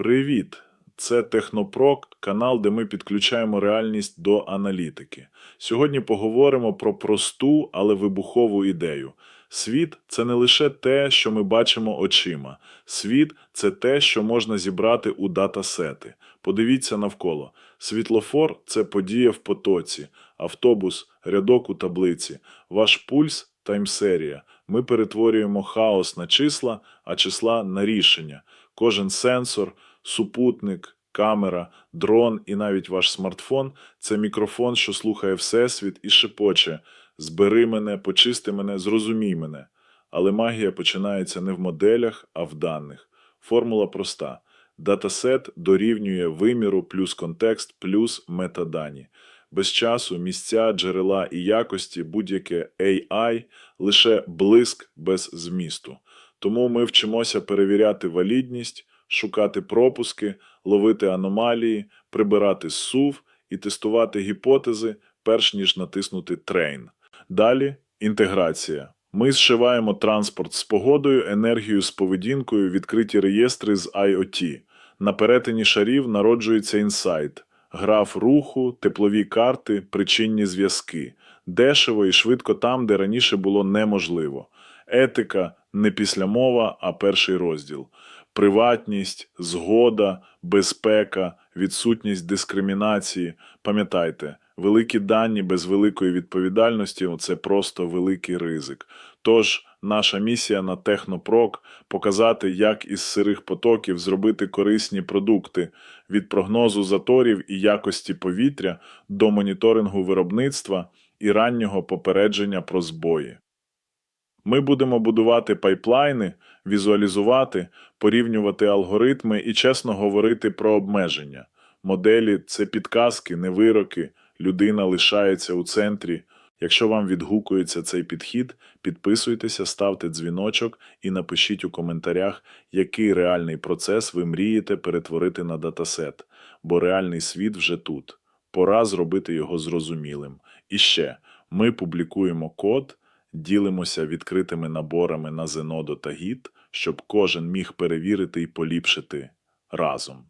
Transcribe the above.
Привіт! Це Технопрок, канал, де ми підключаємо реальність до аналітики. Сьогодні поговоримо про просту, але вибухову ідею. Світ це не лише те, що ми бачимо очима. Світ це те, що можна зібрати у датасети. Подивіться навколо. Світлофор це подія в потоці, автобус, рядок у таблиці, ваш пульс таймсерія. Ми перетворюємо хаос на числа, а числа на рішення. Кожен сенсор, супутник, камера, дрон і навіть ваш смартфон це мікрофон, що слухає Всесвіт і шепоче Збери мене, почисти мене, зрозумій мене. Але магія починається не в моделях, а в даних. Формула проста. Датасет дорівнює виміру плюс контекст плюс метадані. Без часу, місця, джерела і якості будь-яке AI – лише блиск без змісту. Тому ми вчимося перевіряти валідність, шукати пропуски, ловити аномалії, прибирати сув і тестувати гіпотези, перш ніж натиснути трейн. Далі інтеграція. Ми зшиваємо транспорт з погодою, енергію з поведінкою, відкриті реєстри з IoT. На перетині шарів народжується інсайт, граф руху, теплові карти, причинні зв'язки. Дешево і швидко там, де раніше було неможливо. Етика не післямова, а перший розділ. Приватність, згода, безпека, відсутність дискримінації. Пам'ятайте, великі дані без великої відповідальності це просто великий ризик. Тож, наша місія на Технопрок показати, як із сирих потоків зробити корисні продукти від прогнозу заторів і якості повітря до моніторингу виробництва і раннього попередження про збої. Ми будемо будувати пайплайни, візуалізувати, порівнювати алгоритми і чесно говорити про обмеження. Моделі це підказки, не вироки. Людина лишається у центрі. Якщо вам відгукується цей підхід, підписуйтеся, ставте дзвіночок і напишіть у коментарях, який реальний процес ви мрієте перетворити на датасет, бо реальний світ вже тут. Пора зробити його зрозумілим. І ще ми публікуємо код, ділимося відкритими наборами на Zenodo та Git, щоб кожен міг перевірити і поліпшити разом.